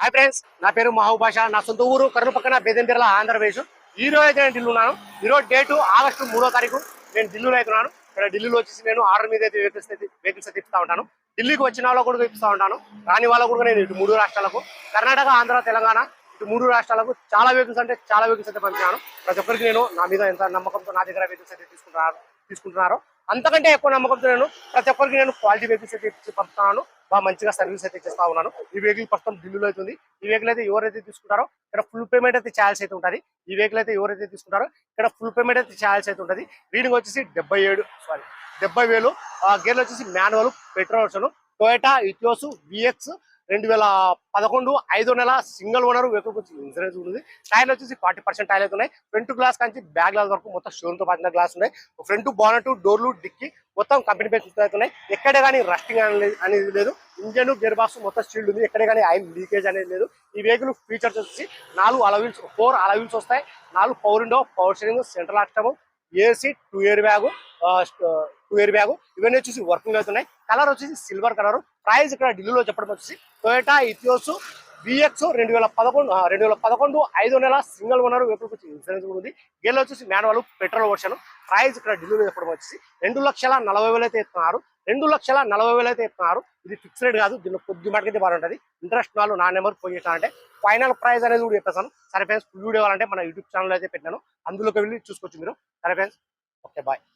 Hi friends నా పేరు మహాభాష నా సొంత ఊరు కరుణ పక్కన బేదంబిర్ల ఆంధ్రప్రదేశ్ ఈ రోజు అయితే నేను ఢిల్లీ ఉన్నాను. ఈ డేటు ఆగస్టు మూడో తారీఖు నేను ఢిల్లీలో అయితే ఉన్నాను. ఇక్కడ ఢిల్లీలో వచ్చేసి నేను ఆర్డర్ మీద అయితే వెహికల్స్ అయితే వెహికల్స్ అయితే ఉంటాను. ఢిల్లీకి వచ్చిన వాళ్ళకు కూడా ఇప్పిస్తా ఉంటాను. రాని వాళ్ళకు కూడా నేను ఇటు మూడు రాష్ట్రాలకు కర్ణాటక ఆంధ్ర తెలంగాణ ఇటు మూడు రాష్ట్రాలకు చాలా వెహికల్స్ అంటే చాలా వెహికల్స్ అయితే పంపించాను ప్రతి ఒక్కరికి నేను నా మీద ఎంత నమ్మకంతో నా దగ్గర వెహికల్స్ అయితే తీసుకుంటున్నారు తీసుకుంటున్నారో అంతకంటే ఎక్కువ నమ్మకంతో నేను ప్రతి ఒక్కరికి నేను క్వాలిటీ వెహికల్స్ అయితే ఇచ్చి పంపుతున్నాను. బాగా మంచిగా సర్వీస్ అయితే చేస్తా ఉన్నాను. ఈ వెహికల్ ప్రస్తుతం ఢిల్లీలో అవుతుంది ఈ వెహికల్ అయితే ఎవరైతే తీసుకుంటారో ఇక్కడ ఫుల్ పేమెంట్ అయితే చేయాల్సి అయితే ఉంటుంది. ఈ వెహికల్ అయితే ఎవరైతే తీసుకుంటారో ఇక్కడ ఫుల్ పేమెంట్ అయితే చేయాల్సి అయితే ఉంటుంది. రీడింగ్ వచ్చేసి డెబ్బై ఏడు సారీ డెబ్బై వేలు. గేర్లు వచ్చేసి మాన్యువల్ పెట్రోల్ వచ్చాను టొయోటా ఇటియోస్ విఎక్స్ రెండు వేల పదకొండు ఐదో నెల సింగిల్ ఓనర్ వెహికల్ వచ్చి ఇన్సూరెన్స్ ఉంటుంది. టైర్లు వచ్చేసి ఫార్టీ పర్సెంట్ టైర్లు ఉన్నాయి. ఫ్రంట్ గ్లాస్ కానీ బ్యాక్ గ్లాస్ వరకు మొత్తం షోరూమ్తో పాటిన గ్లాస్ ఉన్నాయి. ఫ్రంట్ బానట్ డోర్లు డిక్కి మొత్తం కంపెనీ పేరు అయితే ఎక్కడే కానీ రస్టింగ్ అనేది అనేది లేదు. ఇంజన్ గేర్ బాక్స్ మొత్తం స్టీల్ ఉంది. ఎక్కడే కానీ ఆయిల్ లీకేజ్ అనేది లేదు. ఈ వెహికల్ ఫీచర్స్ వచ్చేసి నాలుగు అలవీల్స్ ఫోర్ అలవీల్స్ వస్తాయి. నాలుగు power window power steering central ఆక్టమ్ AC two air bag వేర్ బ్యాగ్. ఇవన్నీ వచ్చేసి వర్కింగ్ అవుతున్నాయి. కలర్ వచ్చేసి సిల్వర్ కలర్ ప్రైస్ ఇక్కడ ఢిల్లీలో చెప్పడం వచ్చేసి టొయోటా ఇథియోస్ బిఎక్స్ రెండు వేల పదకొండు రెండు వేల పదకొండు ఐదు నెల సింగిల్ ఓనర్ వెహికల్ వచ్చి ఇన్సూరెన్స్ కూడా ఉంది. గేర్లో వచ్చేసి మాన్యువల్ పెట్రోల్ వర్షన్ ప్రైస్ ఇక్కడ ఢిల్లీలో చెప్పడం వచ్చేసి రెండు లక్షల నలభై వేలు అయితే ఇస్తున్నారు. రెండు లక్షల నలభై వేలు అయితే ఇస్తున్నారు. ఇది ఫిక్స్ రేట్ కాదు దీనిలో కొద్ది మటుకైతే బాగుంటుంది. ఇంట్రెస్ట్ వాళ్ళు నా నెంబర్ ఫోన్ అంటే ఫైనల్ ప్రైస్ అనేది కూడా చెప్పేస్తాను. సరే ఫ్రెండ్స్ ఫుల్ వీడియో కావాలంటే మన యూట్యూబ్ ఛానల్ అయితే పెట్టాను అందులోకి వెళ్ళి చూసుకోవచ్చు మీరు. సరే ఫ్రెండ్స్ ఓకే బాయ్